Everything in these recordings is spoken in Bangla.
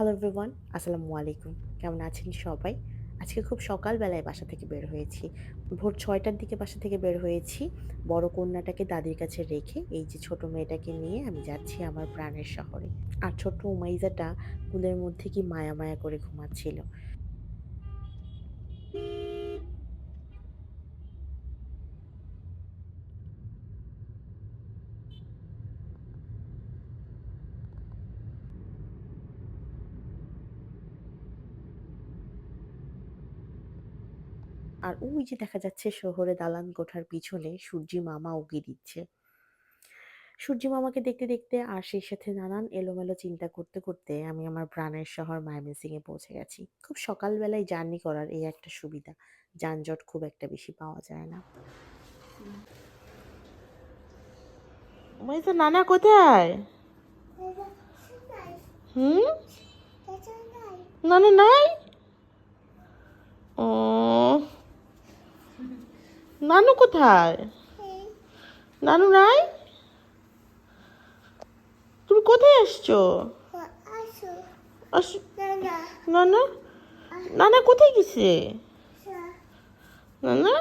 হ্যালো এভরিওয়ান আসসালামু আলাইকুম কেমন আছেন সবাই? আজকে খুব সকালবেলায় বাসা থেকে বের হয়েছি। ভোর ছয়টার দিকে বাসা থেকে বের হয়েছি। বড় কন্যাটাকে দাদির কাছে রেখে এই যে ছোট মেয়েটাকে নিয়ে আমি যাচ্ছি আমার প্রাণের শহরে। আর ছোট্ট উমাইজাটা কুলের মধ্যে কি মায়া মায়া করে ঘুমাচ্ছিল। আর ওই যে দেখা যাচ্ছে শহরে দালান কোঠার পিছনে সূর্যি মামা উকি দিচ্ছে। সূর্যি মামাকে দেখতে দেখতে আর সেই সাথে নানান এলোমেলো চিন্তা করতে করতে আমি আমার প্রাণের শহর ময়মনসিংহে পৌঁছে গেছি। খুব সকালবেলায় জার্নি করার এই একটা সুবিধা, যানজট খুব একটা বেশি পাওয়া যায় না। তো নানা কোথায়? হুম? নানা নাই? ও নানু কোথায়? নানু নাই? তুমি কোথায় এসছো আস- নানা? নানা কোথায় গেছে? নানা?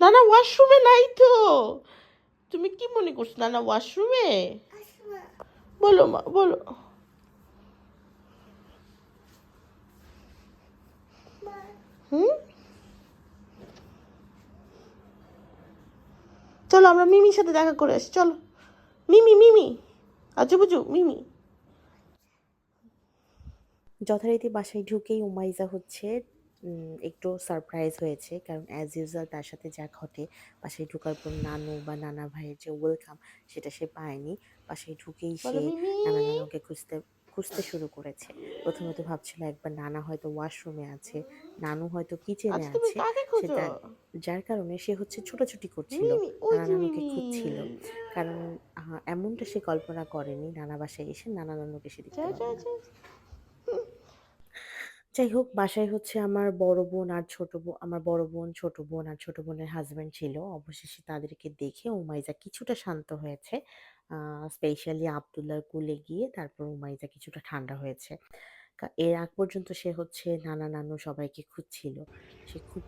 নানা ওয়াশরুমে নাই তো। তুমি কি মনে করছ নানা ওয়াশরুমে? বলো মা বলো হুম চলো আমরা মিমির সাথে দেখা করে আসি চলো। মিমি মিমি। আজু বুঝু মিমি। যথারীতি বাসায় ঢুকেই উমাইজা হচ্ছে একটু সারপ্রাইজ হয়েছে। কারণ অ্যাজ ইউজুয়াল তার সাথে যা ঘটে বাসায় ঢুকার পর নানু বা নানা ভাইয়ের যে ওয়েলকাম সেটা সে পায়নি। বাসায় ঢুকেই সে নানা নানুকে খুঁজতে খুঁজতে শুরু করেছে। প্রথমে তো ভাবছিল একবার নানা হয়তো ওয়াশরুমে আছে নানু হয়তো কিচেনে আছে। সেটা যার কারণে সে হচ্ছে ছোটাছুটি করছিল। নানুকে খুঁজছিল। কারণ এমনটা সে কল্পনা করেনি। নানা বাসায় এসে নানা নানুকে সে দেখতে যা যা পাবে না। যা। যাই হোক, বাসায় হচ্ছে আমার বড় বোন আর ছোট বোন আমার বড় বোন, ছোট বোন আর ছোট বোনের হাজব্যান্ড ছিল। অবশেষে তাদেরকে দেখে উমাইজা কিছুটা শান্ত হয়েছে। স্পেশালি আবদুল্লার কুলে গিয়ে তারপর উমাইজা কিছুটা ঠান্ডা হয়েছে। এর আগ পর্যন্ত সে হচ্ছে নানা নানু সবাইকে খুঁজছিল। সে খুব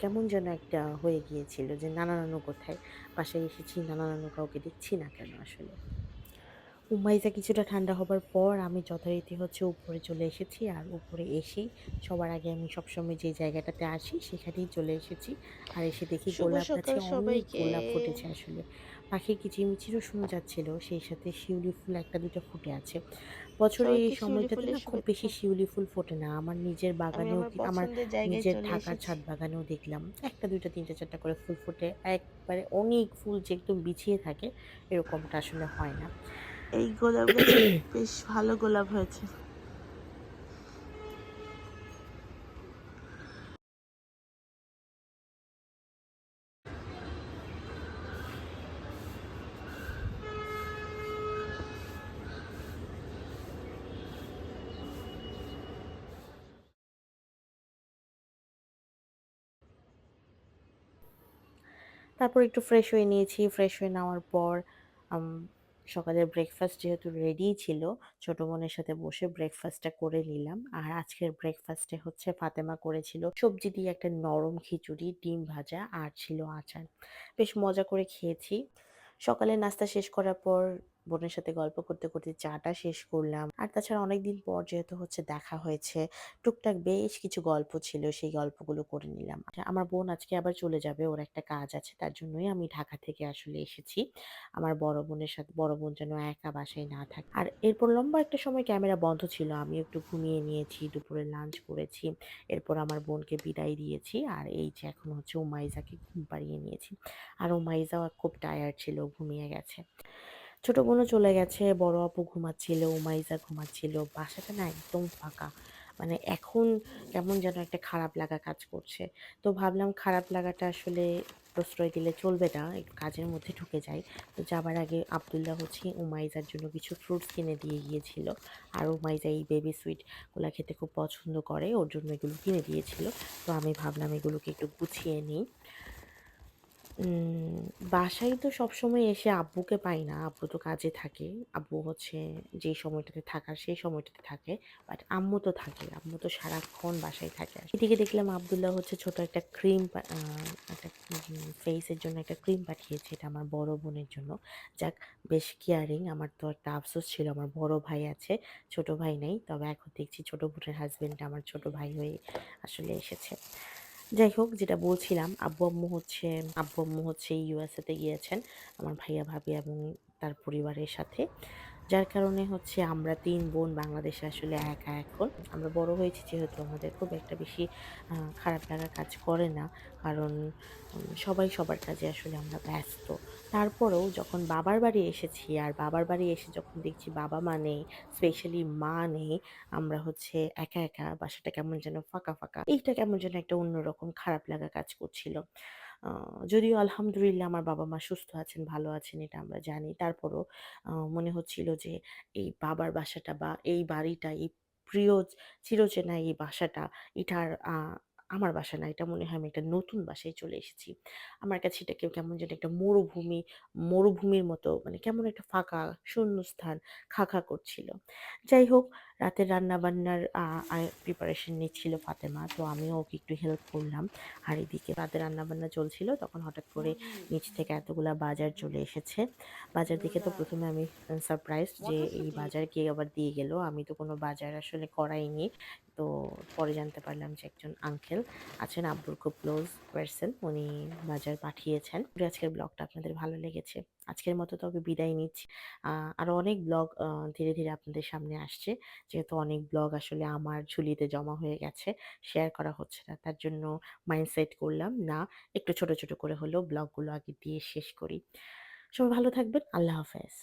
কেমন যেন একটা হয়ে গিয়েছিল যে, নানা নানু কোথায়? বাসায় এসেছি, নানা নানু কাউকে দেখছি না কেন আসলে? উমাইজা কিছুটা ঠান্ডা হবার পর আমি যথারীতি হচ্ছে উপরে চলে এসেছি আর উপরে এসেই সবার আগে আমি সবসময় যে জায়গাটাতে আসি সেখানেই চলে এসেছি। আর এসে দেখি গোলাপ গাছে অনেক গোলাপ ফুটেছে আসলে। পাখির কিচিরমিচিরও শোনা যাচ্ছিল সেই সাথে শিউলি ফুল একটা দুটো ফুটে আছে। বছরে এই সময়টাতে না খুব বেশি শিউলি ফুল ফোটে না। আমার নিজের বাগানেও আমার নিজের ঢাকার ছাদ বাগানেও দেখলাম একটা দুইটা তিনটা চারটা করে ফুল ফুটে। একবারে অনেক ফুল যে একদম বিছিয়ে থাকে এরকমটা আসলে হয় না। এই গোলাপ বেশ ভালো গোলাপ হয়েছে। তারপর একটু ফ্রেশ হয়ে নিয়েছি ফ্রেশ হয়ে নেওয়ার পর সকালের ব্রেকফাস্ট যেহেতু রেডি ছিল, ছোট বোনের সাথে বসে ব্রেকফাস্টটা করে নিলাম। আর আজকের ব্রেকফাস্টে হচ্ছে ফাতেমা করেছিল সবজি দিয়ে একটা নরম খিচুড়ি, ডিম ভাজা আর ছিল আচার। বেশ মজা করে খেয়েছি। সকালে নাস্তা শেষ করার পর বোনের সাথে গল্প করতে করতে চাটা শেষ করলাম। আর তাছাড়া অনেকদিন পর যেহেতু হচ্ছে দেখা হয়েছে, টুকটাক বেশ কিছু গল্প ছিল, সেই গল্পগুলো করে নিলাম। আমার বোন আজকে আবার চলে যাবে, ওর একটা কাজ আছে, তার জন্যই আমি ঢাকা থেকে আসলে এসেছি। আমার বড় বোনের সাথে, বড় বোন যেন একা বাসায় না থাকে। আর এরপর লম্বা একটা সময় ক্যামেরা বন্ধ ছিল, আমি একটু ঘুমিয়ে নিয়েছি, দুপুরে লাঞ্চ করেছি, এরপর আমার বোনকে বিদায় দিয়েছি, আর এই যে এখন হচ্ছে উমাইজাকে ঘুম পাড়িয়ে নিয়েছি। আর উমাইজাও খুব টায়ার্ড ছিল, ঘুমিয়ে গেছে। ছোট বোনও চলে গেছে, বড় আপু ঘুমাচ্ছিল উমাইজা ঘুমাচ্ছিল, বাসাটা না একদম ফাঁকা। মানে এখন কেমন যেন একটা খারাপ লাগা কাজ করছে। তো ভাবলাম খারাপ লাগাটা আসলে প্রশ্রয় দিলে চলবে না, একটু কাজের মধ্যে ঢুকে যাই। তো যাবার আগে আবদুল্লাহ হচ্ছে উমাইজার জন্য কিছু ফ্রুটস কিনে দিয়ে গিয়েছিল। আর উমাইজা এই বেবি সুইটগুলো খেতে খুব পছন্দ করে, ওর জন্য এগুলো কিনে দিয়েছিল। তো আমি ভাবলাম এগুলোকে একটু গুছিয়ে নিই। বাসায় তো সবসময় এসে আব্বুকে পাই না। আব্বু তো কাজে থাকে। আব্বু হচ্ছে যেই সময়টাতে থাকার সেই সময়টাতে থাকে। বাট আম্মু তো থাকে। আম্মু তো সারাক্ষণ বাসায় থাকে। এদিকে দেখলাম আবদুল্লাহ হচ্ছে ছোট একটা ক্রিম একটা ফেসের জন্য একটা ক্রিম পাঠিয়েছে। এটা আমার বড় বোনের জন্য। যাক বেশ কেয়ারিং। আমার তো একটা আফসোস ছিল আমার বড় ভাই আছে, ছোট ভাই নেই। তবে এখন দেখছি ছোট বোনের হাজব্যান্ডটা আমার ছোট ভাই হয়ে আসলে এসেছে। যাই হোক যেটা বলছিলাম আব্বু-আম্মু হচ্ছে আব্বু-আম্মু হচ্ছে ইউএসএ তে গিয়েছেন। আমার ভাইয়া-ভাবি এবং তার পরিবারের সাথে। যার কারণে হচ্ছে আমরা তিন বোন বাংলাদেশে আসলে একা এখন। আমরা বড় হয়েছি যেহেতু আমাদের খুব একটা বেশি খারাপ লাগা কাজ করে না। কারণ সবাই সবার কাজে আসলে আমরা ব্যস্ত। তারপরেও যখন বাবার বাড়ি এসেছি আর বাবার বাড়ি এসে যখন দেখছি বাবা-মা নেই, স্পেশালি মা নেই, আমরা হচ্ছে একা, একা বাসাটা কেমন যেন ফাঁকা, ফাঁকা। এইটা কেমন যেন একটা অন্যরকম খারাপ লাগা কাজ করছিল। যদিও আলহামদুলিল্লাহ আমার বাবা-মা সুস্থ আছেন, ভালো আছেন এটা আমরা জানি। তারপরও মনে হচ্ছিল যে এই বাবার বাসাটা বা এই বাড়িটা, এই প্রিয় চিরচেনা এই বাসাটা এটার আমার বাসা না। এটা মনে হয় আমি একটা নতুন বাসায় চলে এসেছি। আমার কাছে এটা কেউ কেমন যেন একটা মরুভূমি, মরুভূমির মতো মানে কেমন একটা ফাঁকা শূন্যস্থান খা, খা করছিল। যাই হোক রাতের রান্নাবান্নার প্রিপারেশন নিচ্ছিল ফাতেমা। তো আমিও ওকে একটু হেল্প করলাম। আর এদিকে রাতের রান্নাবান্না চলছিল। তখন হঠাৎ করে নিচ থেকে এতগুলা বাজার চলে এসেছে। বাজার দেখে তো প্রথমে আমি সারপ্রাইজ যে এই বাজার কে আবার দিয়ে গেল। আমি তো কোনো বাজার আসলে করাইনি। তো পরে জানতে পারলাম যে একজন আঙ্কেল আছেন আব্বুর খুব ক্লোজ পারসন। উনি বাজার পাঠিয়েছেন। আজকের ব্লগটা আপনাদের ভালো লেগেছে। আজকের মতো তবে বিদায় নিচ্ছি। আ আরও অনেক ব্লগ ধীরে, ধীরে আপনাদের সামনে আসছে। যেহেতু অনেক ব্লগ আসলে আমার ঝুলিতে জমা হয়ে গেছে। শেয়ার করা হচ্ছে না। তার জন্য মাইন্ডসেট করলাম না একটু ছোট, ছোট করে হলেও ব্লগগুলো আগে দিয়ে শেষ করি। সবাই ভালো থাকবেন। আল্লাহ হাফেজ।